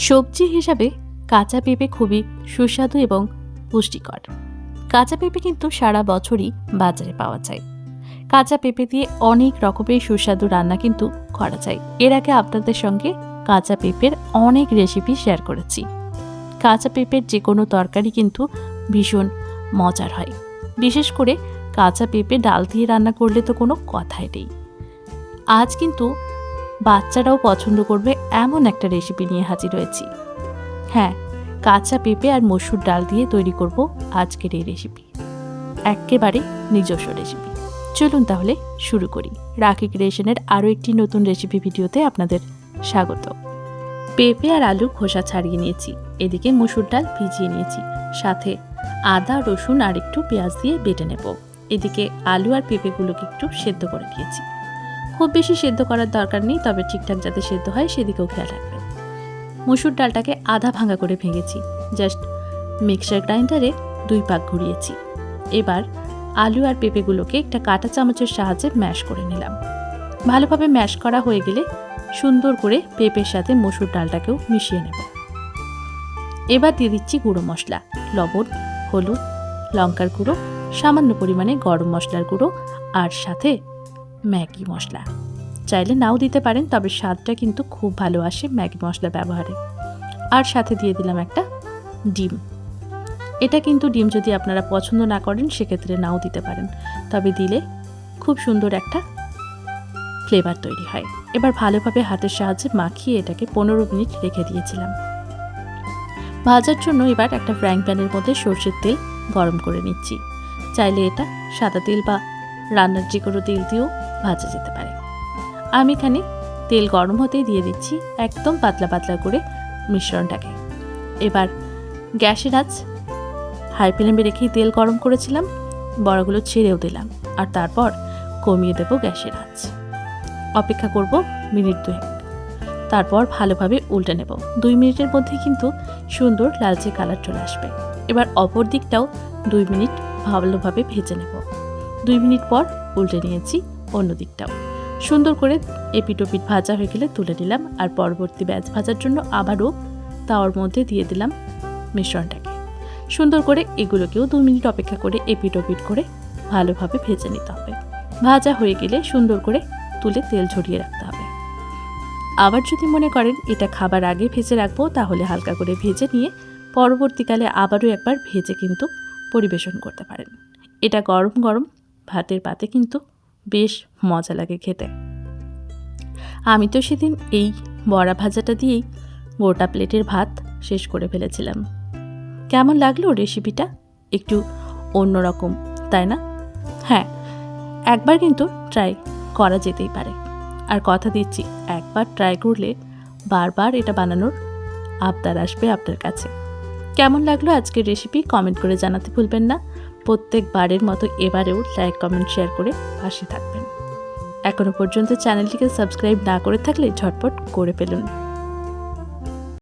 সবজি হিসাবে কাঁচা পেঁপে খুবই সুস্বাদু এবং পুষ্টিকর। কাঁচা পেঁপে কিন্তু সারা বছরই বাজারে পাওয়া যায়। কাঁচা পেঁপে দিয়ে অনেক রকমের সুস্বাদু রান্না কিন্তু করা যায়। এর আগে আপনাদের সঙ্গে কাঁচা পেঁপের অনেক রেসিপি শেয়ার করেছি। কাঁচা পেঁপের যে কোনো তরকারি কিন্তু ভীষণ মজার হয়। বিশেষ করে কাঁচা পেঁপে ডাল দিয়ে রান্না করলে তো কোনো কথাই নেই। আজ কিন্তু বাচ্চারাও পছন্দ করবে এমন একটা রেসিপি নিয়ে হাজির হয়েছি। হ্যাঁ কাঁচা পেঁপে আর মসুর ডাল দিয়ে তৈরি করব আজকের এই রেসিপি একেবারে নিজস্ব রেসিপি চলুন তাহলে শুরু করি। রাখি ক্রিয়েশনের আরও একটি নতুন রেসিপি ভিডিওতে আপনাদের স্বাগত। পেঁপে আর আলু খোসা ছাড়িয়ে নিয়েছি, এদিকে মসুর ডাল ভিজিয়ে নিয়েছি, সাথে আদা, রসুন আর একটু পেঁয়াজ দিয়ে বেটে নেব। এদিকে আলু আর পেঁপেগুলোকে একটু সেদ্ধ করে দিয়েছি খুব বেশি সেদ্ধ করার দরকার নেই, তবে ঠিকঠাক যাতে সেদ্ধ হয় সেদিকেও খেয়াল রাখবেন। মুসুর ডালটাকে আধা ভাঙা করে ভেঙেছি, জাস্ট মিক্সার গ্রাইন্ডারে দুই পাক ঘুরিয়েছি। এবার আলু আর পেঁপেগুলোকে একটা কাঁটা চামচের সাহায্যে ম্যাশ করে নিলাম। ভালোভাবে ম্যাশ করা হয়ে গেলে সুন্দর করে পেঁপের সাথে মসুর ডালটাকেও মিশিয়ে নেব। এবার দিয়ে দিচ্ছি গুঁড়ো মশলা, লবণ, হলুদ, লঙ্কার গুঁড়ো, সামান্য পরিমাণে গরম মশলার গুঁড়ো, আর সাথে ম্যাগি মশলা। চাইলে নাও দিতে পারেন, তবে স্বাদটা কিন্তু খুব ভালো আসে ম্যাগি মশলা ব্যবহারে। আর সাথে দিয়ে দিলাম একটা ডিম। এটা কিন্তু ডিম যদি আপনারা পছন্দ না করেন, সেক্ষেত্রে নাও দিতে পারেন। তবে দিলে খুব সুন্দর একটা ফ্লেভার তৈরি হয়। এবার ভালোভাবে হাতের সাহায্যে মাখিয়ে এটাকে পনেরো মিনিট রেখে দিয়েছিলাম। ভাজার জন্য এবার একটা ফ্রাইং প্যানের মধ্যে সর্ষের তেল গরম করে নিচ্ছি। চাইলে এটা সাদা তেল বা রান্নার যে কোনো তেল দিয়েও ভাজা যেতে পারে। আমি এখানে তেল গরম হতেই দিয়ে দিচ্ছি একদম পাতলা পাতলা করে মিশ্রণটাকে। এবার গ্যাসের আঁচ হাই ফ্লেমে রেখেই তেল গরম করেছিলাম, বড়াগুলো ছেড়েও দিলাম আর তারপর কমিয়ে দেবো গ্যাসের আঁচ। অপেক্ষা করব মিনিট দুয়েক। তারপর ভালোভাবে উল্টে নেব। দুই মিনিটের মধ্যে কিন্তু সুন্দর লালচে কালার চলে আসবে। এবার অপর দিকটাও দুই মিনিট ভালোভাবে ভেজে নেব। দুই মিনিট পর উল্টে নিয়েছি অন্য দিকটাও। সুন্দর করে এপিটোপিট ভাজা হয়ে গেলে তুলে নিলাম আর পরবর্তী ব্যাচ ভাজার জন্য আবারও তাওয়ার মধ্যে দিয়ে দিলাম মিশ্রণটাকে। সুন্দর করে এগুলোকেও দু মিনিট অপেক্ষা করে এপিটোপিট করে ভালোভাবে ভেজে নিতে হবে। ভাজা হয়ে গেলে সুন্দর করে তুলে তেল ঝরিয়ে রাখতে হবে। আবার যদি মনে করেন এটা খাবার আগে ভেজে রাখব, তাহলে হালকা করে ভেজে নিয়ে পরবর্তীকালে আবারও একবার ভেজে কিন্তু পরিবেশন করতে পারেন। এটা গরম গরম ভাতের পাতে কিন্তু বেশ মজা লাগে খেতে। আমি তো সেদিন এই বড়া ভাজাটা দিয়েই গোটা প্লেটের ভাত শেষ করে ফেলেছিলাম। কেমন লাগল রেসিপিটা একটু অন্যরকম, তাই না? হ্যাঁ একবার কিন্তু ট্রাই করা যেতেই পারে। আর কথা দিচ্ছি, একবার ট্রাই করলে বারবার এটা বানানোর আবদার আসবে আপনার কাছে। কেমন লাগল আজকের রেসিপি কমেন্ট করে জানাতে ভুলবেন না। প্রত্যেকবারের মতো এবারেও লাইক, কমেন্ট, শেয়ার করে পাশে থাকবেন। এখনও পর্যন্ত চ্যানেলটিকে সাবস্ক্রাইব না করে থাকলে ঝটপট করে ফেলুন।